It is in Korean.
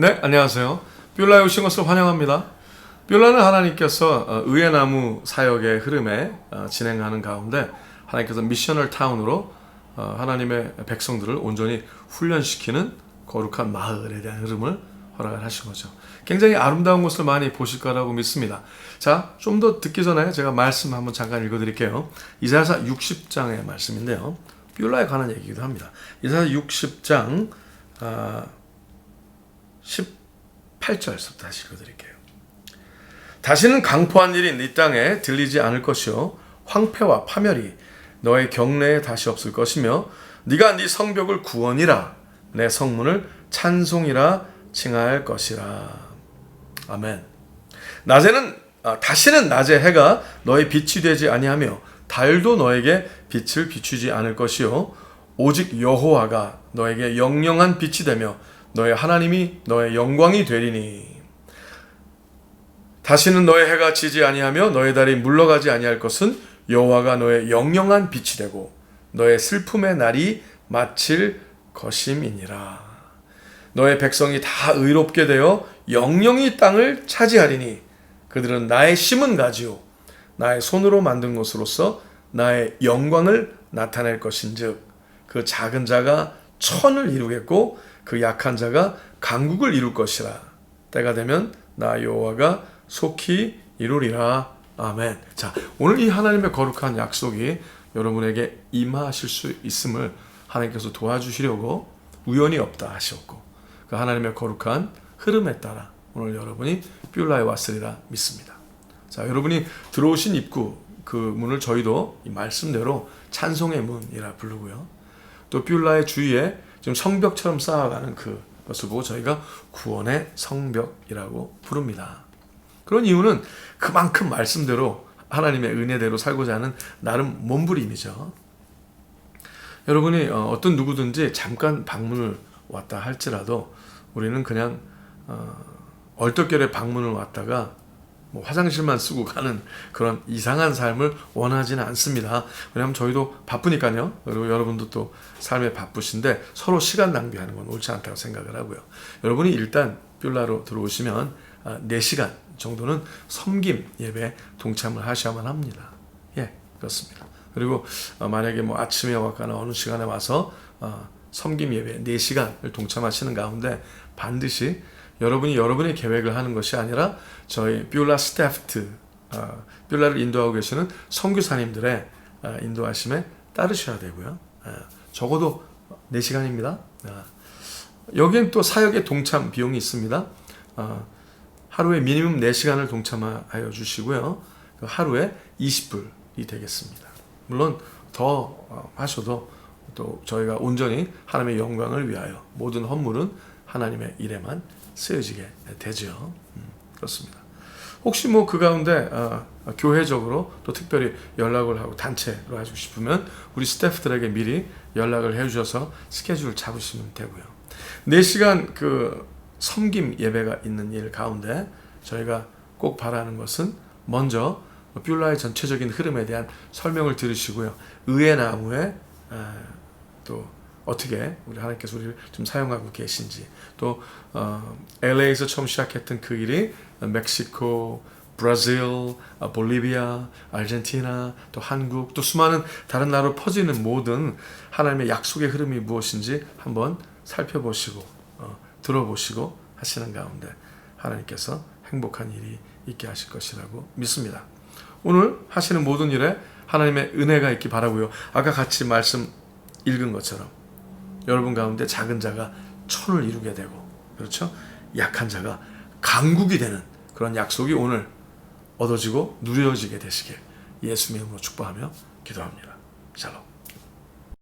네, 안녕하세요. 뷰라에 오신 것을 환영합니다. 뷰라는 하나님께서 어, 의의 나무 사역의 흐름에 어, 진행하는 가운데 하나님께서 미셔널 타운으로 어, 하나님의 백성들을 온전히 훈련시키는 거룩한 마을에 대한 흐름을 허락을 하신 거죠. 굉장히 아름다운 것을 많이 보실 거라고 믿습니다. 자, 좀 더 듣기 전에 제가 말씀 한번 잠깐 읽어드릴게요. 이사야서 60장의 말씀인데요. 뷰라에 관한 얘기기도 합니다. 이사야 60장 아, 18절부터 다시 읽어드릴게요. 다시는 강포한 일이 네 땅에 들리지 않을 것이요 황폐와 파멸이 너의 경내에 다시 없을 것이며 네가 네 성벽을 구원이라 내 성문을 찬송이라 칭할 것이라 아멘. 낮에는 아, 다시는 낮에 해가 너의 빛이 되지 아니하며 달도 너에게 빛을 비추지 않을 것이요 오직 여호와가 너에게 영영한 빛이 되며 너의 하나님이 너의 영광이 되리니 다시는 너의 해가 지지 아니하며 너의 달이 물러가지 아니할 것은 여호와가 너의 영영한 빛이 되고 너의 슬픔의 날이 마칠 것임이니라. 너의 백성이 다 의롭게 되어 영영이 땅을 차지하리니 그들은 나의 심은 가지요 나의 손으로 만든 것으로서 나의 영광을 나타낼 것인즉 그 작은 자가 천을 이루겠고 그 약한 자가 강국을 이룰 것이라 때가 되면 나 여호와가 속히 이루리라 아멘. 자 오늘 이 하나님의 거룩한 약속이 여러분에게 임하실 수 있음을 하나님께서 도와주시려고 우연이 없다 하셨고 그 하나님의 거룩한 흐름에 따라 오늘 여러분이 뷰라에 왔으리라 믿습니다. 자 여러분이 들어오신 입구 그 문을 저희도 이 말씀대로 찬송의 문이라 부르고요. 또 뷰라의 주위에 지금 성벽처럼 쌓아가는 그것을 보고 저희가 구원의 성벽이라고 부릅니다. 그런 이유는 그만큼 말씀대로 하나님의 은혜대로 살고자 하는 나름 몸부림이죠. 여러분이 어, 어떤 누구든지 잠깐 방문을 왔다 할지라도 우리는 그냥 어, 얼떨결에 방문을 왔다가 뭐 화장실만 쓰고 가는 그런 이상한 삶을 원하지는 않습니다. 왜냐하면 저희도 바쁘니까요. 그리고 여러분도 또 삶에 바쁘신데 서로 시간 낭비하는 건 옳지 않다고 생각을 하고요. 여러분이 일단 뷰라로 들어오시면 아, 4시간 정도는 섬김 예배 동참을 하셔야만 합니다. 예, 그렇습니다. 그리고 어, 만약에 뭐 아침에 왔거나 어느 시간에 와서 어, 섬김 예배 4시간을 동참하시는 가운데 반드시 여러분이 여러분의 계획을 하는 것이 아니라 저희 뷰라 스태프트 어, 뷰라를 인도하고 계시는 선교사님들의 어, 인도하심에 따르셔야 되고요. 어, 적어도 4시간입니다. 어, 여기엔 또 사역의 동참 비용이 있습니다. 어, 하루에 미니멈 4시간을 동참하여 주시고요. 그 하루에 20불이 되겠습니다. 물론 더 어, 하셔도 또 저희가 온전히 하나님의 영광을 위하여 모든 헌물은 하나님의 일에만 쓰여지게 되죠. 음, 그렇습니다. 혹시 뭐 그 가운데 어, 교회적으로 또 특별히 연락을 하고 단체로 하시고 싶으면 우리 스태프들에게 미리 연락을 해주셔서 스케줄 잡으시면 되고요. 4시간 그 섬김 예배가 있는 일 가운데 저희가 꼭 바라는 것은 먼저 뷰라의 전체적인 흐름에 대한 설명을 들으시고요. 의의 나무에 어, 또 어떻게 우리 하나님께서 우리를 좀 사용하고 계신지 또 어, LA에서 처음 시작했던 그 일이 멕시코, 브라질, 어, 볼리비아, 아르헨티나, 또 한국, 또 수많은 다른 나라로 퍼지는 모든 하나님의 약속의 흐름이 무엇인지 한번 살펴보시고 어, 들어보시고 하시는 가운데 하나님께서 행복한 일이 있게 하실 것이라고 믿습니다. 오늘 하시는 모든 일에 하나님의 은혜가 있기 바라고요. 아까 같이 말씀 읽은 것처럼 여러분 가운데 작은 자가 천을 이루게 되고 그렇죠? 약한 자가 강국이 되는 그런 약속이 오늘 얻어지고 누려지게 되시길 예수님의 이름으로 축복하며 기도합니다. 샬롬.